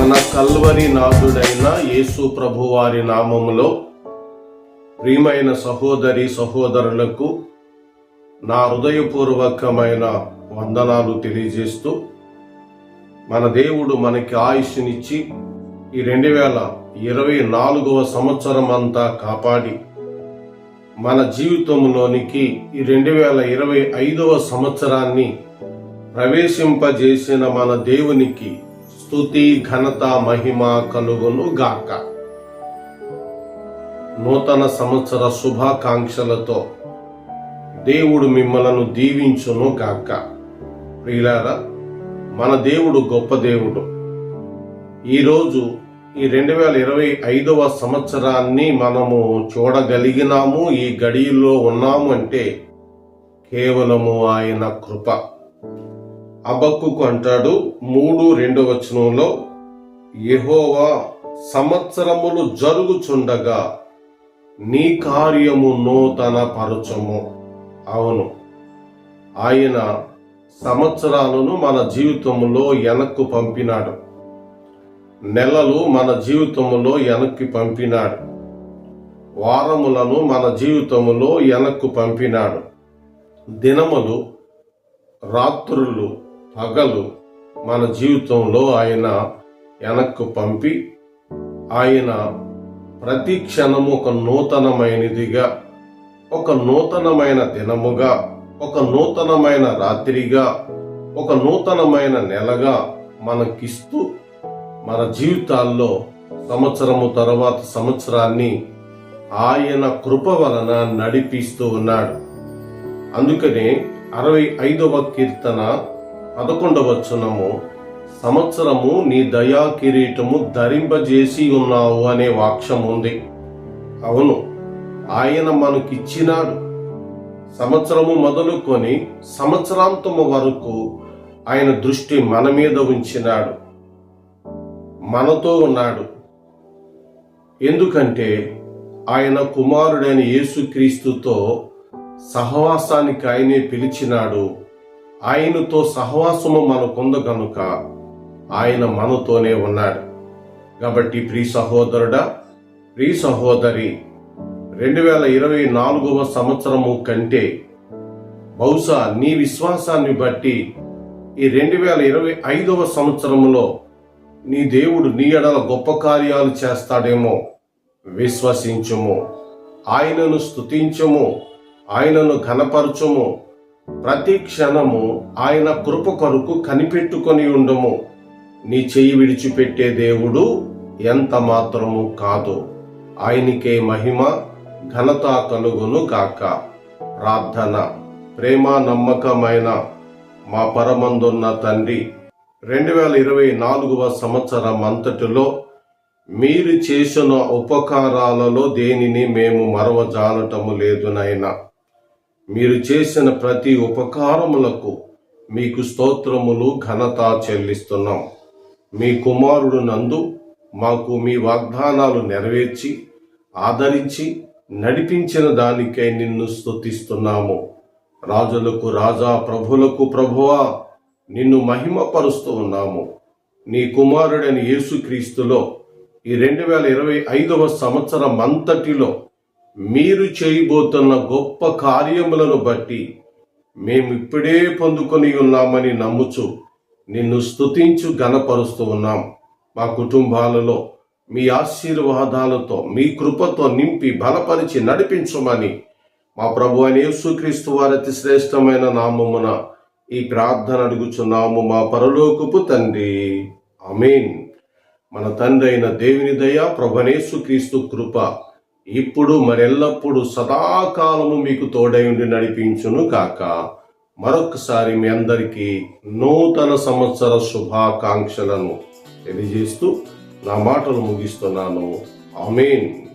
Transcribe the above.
మన కల్వరి నాథుడైన యేసు ప్రభు వారి నామములో ప్రియమైన సహోదరి సహోదరులకు నా హృదయపూర్వకమైన వందనాలు తెలియజేస్తూ మన దేవుడు మనకి ఆయుష్నిచ్చి ఈ రెండు వేల ఇరవై నాలుగవ సంవత్సరం అంతా కాపాడి మన జీవితంలోనికి ఈ రెండు వేల ఇరవై ఐదవ సంవత్సరాన్ని ప్రవేశింపజేసిన మన దేవునికి స్తుతి ఘనత మహిమ కలుగును గాక నూతన సంవత్సర శుభాకాంక్షలతో దేవుడు మిమ్మలను దీవించును గాక ప్రియులారా మన దేవుడు గొప్ప దేవుడు. ఈరోజు ఈ రెండు వేల ఇరవై ఐదవ సంవత్సరాన్ని మనము చూడగలిగినాము ఈ గడియల్లో ఉన్నాము అంటే కేవలము ఆయన కృప. అబక్కుకు అంటాడు మూడు రెండో వచనంలో యహోవా సంవత్సరములు జరుగుచుండగా నీ కార్యము నూతన పరచము అవును ఆయన సంవత్సరాలను మన జీవితంలో వెనక్కు పంపినాడు. నెలలు మన జీవితంలో వెనక్కి పంపినాడు. వారములను మన జీవితంలో వెనక్కు పంపినాడు. దినములు రాత్రులు పగలు మన జీవితంలో ఆయన వెనక్కు పంపి ఆయన ప్రతి క్షణము ఒక నూతనమైనదిగా ఒక నూతనమైన దినముగా ఒక నూతనమైన రాత్రిగా ఒక నూతనమైన నెలగా మనకిస్తూ మన జీవితాల్లో సంవత్సరము తర్వాత సంవత్సరాన్ని ఆయన కృప వలన నడిపిస్తూ ఉన్నాడు. అందుకనే అరవై ఐదవ కీర్తన పదకొండవచనము సంవత్సరము నీ దయా కిరీటము ధరింపజేసి ఉన్నావు అనే వాక్యం ఉంది అవును ఆయన మనకిచ్చినాడు. సంవత్సరము మొదలుకొని సంవత్సరాంతము వరకు ఆయన దృష్టి మన మీద ఉంచినాడు. మనతో ఉన్నాడు. ఎందుకంటే ఆయన కుమారుడైన యేసుక్రీస్తుతో సహవాసానికి ఆయనే పిలిచినాడు ఆయనతో సహవాసము మనకుంద గనుక ఆయన మనతోనే ఉన్నాడు. కాబట్టి ప్రీ సహోదరుడా ప్రీ సహోదరి రెండు వేల ఇరవై నాలుగవ సంవత్సరము కంటే బహుశా నీ విశ్వాసాన్ని బట్టి ఈ రెండు వేల ఇరవై ఐదవ సంవత్సరములో నీ దేవుడు నీ ఎడల గొప్ప కార్యాలు చేస్తాడేమో విశ్వసించుము. ఆయనను స్తుతించము. ఆయనను ఘనపరచుము. ప్రతి క్షణము ఆయన కృప కొరకు కనిపెట్టుకొని ఉండము. నీ చెయ్యి విడిచిపెట్టే దేవుడు ఎంత మాత్రము కాదు. ఆయనకే మహిమ ఘనత కలుగును గాక. ప్రార్థన. ప్రేమ నమ్మకమైన మా పరమందున్న తండ్రి రెండు వేల ఇరవై నాలుగవ సంవత్సరం అంతటిలో మీరు చేసిన ఉపకారాలలో దేనిని మేము మరవజాలటము లేదు నాయనా. మీరు చేసిన ప్రతి ఉపకారములకు మీకు స్తోత్రములు ఘనత చెల్లిస్తున్నాం. మీ కుమారుడు నందు మాకు మీ వాగ్దానాలు నెరవేర్చి ఆదరించి నడిపించిన దానికై నిన్ను స్తుతిస్తున్నాము. రాజులకు రాజా ప్రభులకు ప్రభువా నిన్ను మహిమపరుస్తూ ఉన్నాము. నీ కుమారుడైన యేసుక్రీస్తులో ఈ రెండు వేల ఇరవై ఐదవ సంవత్సరం అంతటిలో మీరు చేయబోతున్న గొప్ప కార్యములను బట్టి మేమిప్పుడే పొందుకొని ఉన్నామని నమ్ముచు నిన్ను స్తుతించు గనపరుస్తూ ఉన్నాం. మా కుటుంబాలలో మీ ఆశీర్వాదాలతో మీ కృపతో నింపి బలపరిచి నడిపించమని మా ప్రభు అని యేసుక్రీస్తు వారి అతి శ్రేష్టమైన నామమున ఈ ప్రార్థన అడుగుచున్నాము మా పరలోకపు తండ్రి. అమీన్ మన తండ్రి అయిన దేవుని దయ ప్రభనేసు క్రీస్తు కృప ఇప్పుడు మరెల్లప్పుడు సదాకాలము మీకు తోడై ఉండి నడిపించును కాక మరొకసారి మీ అందరికీ నూతన సంవత్సర శుభాకాంక్షలను తెలియజేస్తూ నా మాటలు ముగిస్తున్నాను. ఆమెన్.